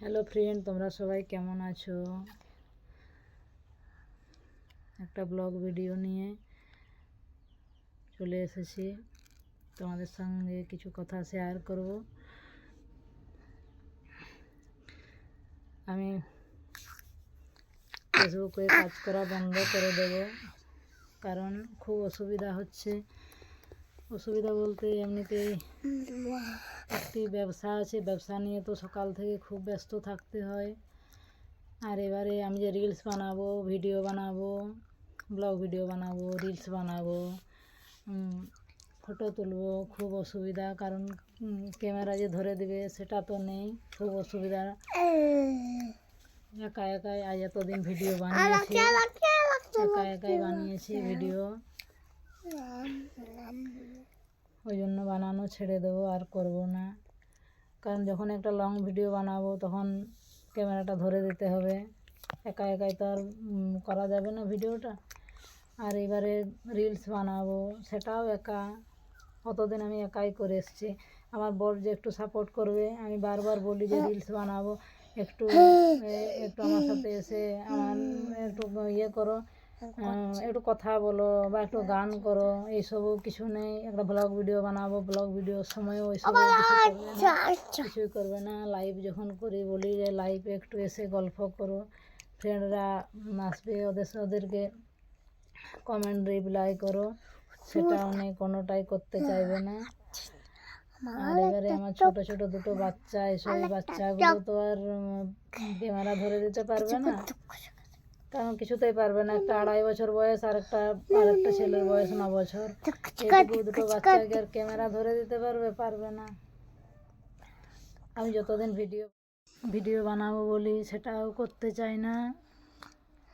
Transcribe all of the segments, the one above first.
Hello friend তোমরা সবাই কেমন আছো? একটা ব্লগ ভিডিও নিয়ে চলে এসেছি। তোমাদের সঙ্গে কিছু কথা শেয়ার করব। আমি ফেসবুকে কাজ করা বন্ধ করে দেব, কারণ খুব অসুবিধা হচ্ছে। অসুবিধা বলতে এমনিতেই একটি ব্যবসা আছে ব্যবসা নিয়ে তো সকাল থেকে খুব ব্যস্ত থাকতে হয়। আর এবারে আমি যে রিলস বানাবো ভিডিও বানাবো ব্লগ ভিডিও বানাবো রিলস বানাবো ফটো তুলবো খুব অসুবিধা। কারণ ক্যামেরা যে ধরে দেবে সেটা তো নেই খুব অসুবিধা। একা একাই আজ এতদিন ভিডিও বানিয়েছি একা একাই বানিয়েছি ভিডিও ওই জন্য বানানো ছেড়ে দেবো, আর করব না। কারণ যখন একটা লং ভিডিও বানাবো, তখন ক্যামেরাটা ধরে দিতে হবে। একা একাই তো আর করা যাবে না ভিডিওটা। আর এবারে রিলস বানাবো, সেটাও একা। অতদিন আমি একাই করে এসেছি। আমার বর যে একটু সাপোর্ট করবে, আমি বারবার বলি যে রিলস বানাবো। একটু একটু আমার সাথে এসে আমার, একটু ইয়ে করো। একটু কথা বলো বা একটু গান করো এইসব কিছু নেই। একটা ব্লগ ভিডিও বানাবো ব্লগ ভিডিওর সময়ও ওইসব কিছুই করবে না। লাইভ যখন করি বলি যে লাইভে একটু এসে গল্প করো। ফ্রেন্ডরা আসবে ওদের ওদেরকে কমেন্ট রিপ্লাই করো। সেটা অনেক কোনোটাই করতে চাইবে না। আর এবারে আমার ছোট ছোট দুটো বাচ্চা এসব বাচ্চাগুলো তো আর ক্যামেরা ধরে দিতে পারবে না। কারণ কিছুতেই পারবে না। একটা আড়াই বছর বয়স আর একটা আর একটা ছেলের বয়স ন বছর। দুটো বাচ্চাকে আর ক্যামেরা ধরে দিতে পারবে পারবে না। আমি যতদিন ভিডিও ভিডিও বানাবো বলি সেটাও করতে চাই না।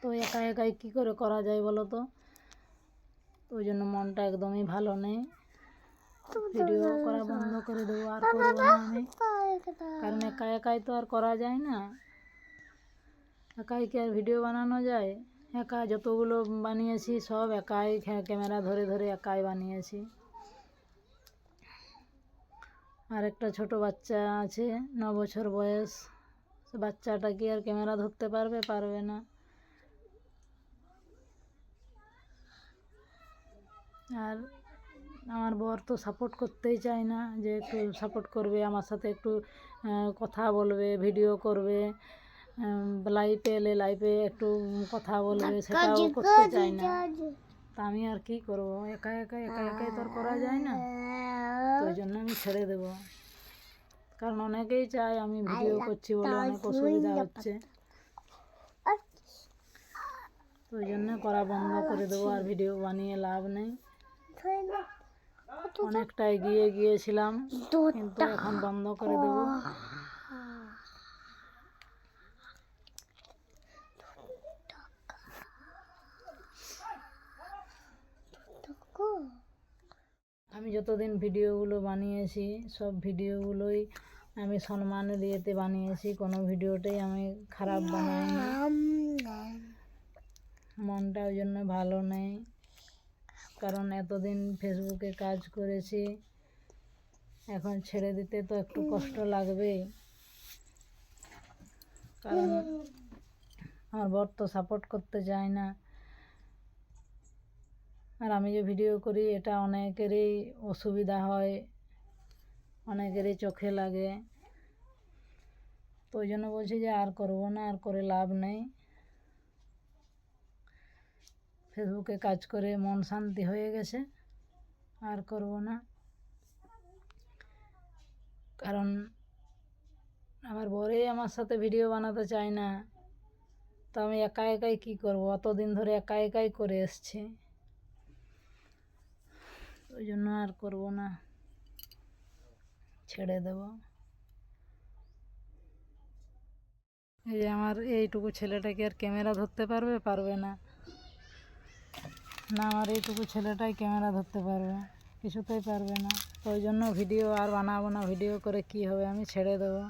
তো একা একাই কী করে করা যায় বলো তো ওই জন্য মনটা একদমই ভালো নেই। ভিডিও করা বন্ধ করে দেবো আর করব না আমি। কারণ একা একাই তো আর করা যায় না। একাই কি আর ভিডিও বানানো যায়? একা যতগুলো বানিয়েছি সব একাই ক্যা- ক্যামেরা ধরে ধরে একাই বানিয়েছি। আর একটা ছোট বাচ্চা আছে ন বছর বয়স। বাচ্চাটা কি আর ক্যামেরা ধরতে পারবে? পারবে না। আর আমার বর তো সাপোর্ট করতেই চায় না যে একটু সাপোর্ট করবে, আমার সাথে একটু কথা বলবে ভিডিও করবে। লাইভে এলে লাইভে একটু কথা বলবে সেটাও করতে চায় না। তা আমি আর কি করব? একা একা একা একাই তো আর করা যায় না। তো ওই জন্য আমি ছেড়ে দেব। কারণ অনেকেই চায় আমি ভিডিও করছি বলে অনেক অসুবিধা হচ্ছে। তো ওই জন্য করা বন্ধ করে দেবো আর ভিডিও বানিয়ে লাভ নেই। অনেকটা এগিয়ে গিয়েছিলাম কিন্তু এখন বন্ধ করে দেবো আমি যতদিন ভিডিওগুলো বানিয়েছি, সব ভিডিওগুলোই আমি সম্মান দিয়েতে বানিয়েছি। কোনো ভিডিওটাই আমি খারাপ বানাইনি। মনটা ওই জন্য ভালো নেই। কারণ এতদিন ফেসবুকে কাজ করেছি, এখন ছেড়ে দিতে তো একটু কষ্ট লাগবেই। কারণ আমার বর তো সাপোর্ট করতে চায় না। আর আমি যে ভিডিও করি, এটা অনেকেরই অসুবিধা হয়, অনেকেরই চোখে লাগে। তো ওই জন্য বলছি যে আর করব না, আর করে লাভ নেই। ফেসবুকে কাজ করে মন শান্তি হয়ে গেছে, আর করব না। কারণ আমার বরেই আমার সাথে ভিডিও বানাতে চায় না। তো আমি একা একাই কী করব? অতদিন ধরে একা একাই করে এসছি। ওই জন্য আর করব না। ছেড়ে দেব। এই যে আমার এইটুকু ছেলেটাকে আর ক্যামেরা ধরতে পারবে? পারবে না। না, আমার এইটুকু ছেলেটাই ক্যামেরা ধরতে পারবে। কিছুতেই পারবে না। তো ওই জন্য ভিডিও আর বানাবো না। ভিডিও করে কি হবে আমি ছেড়ে দেবো।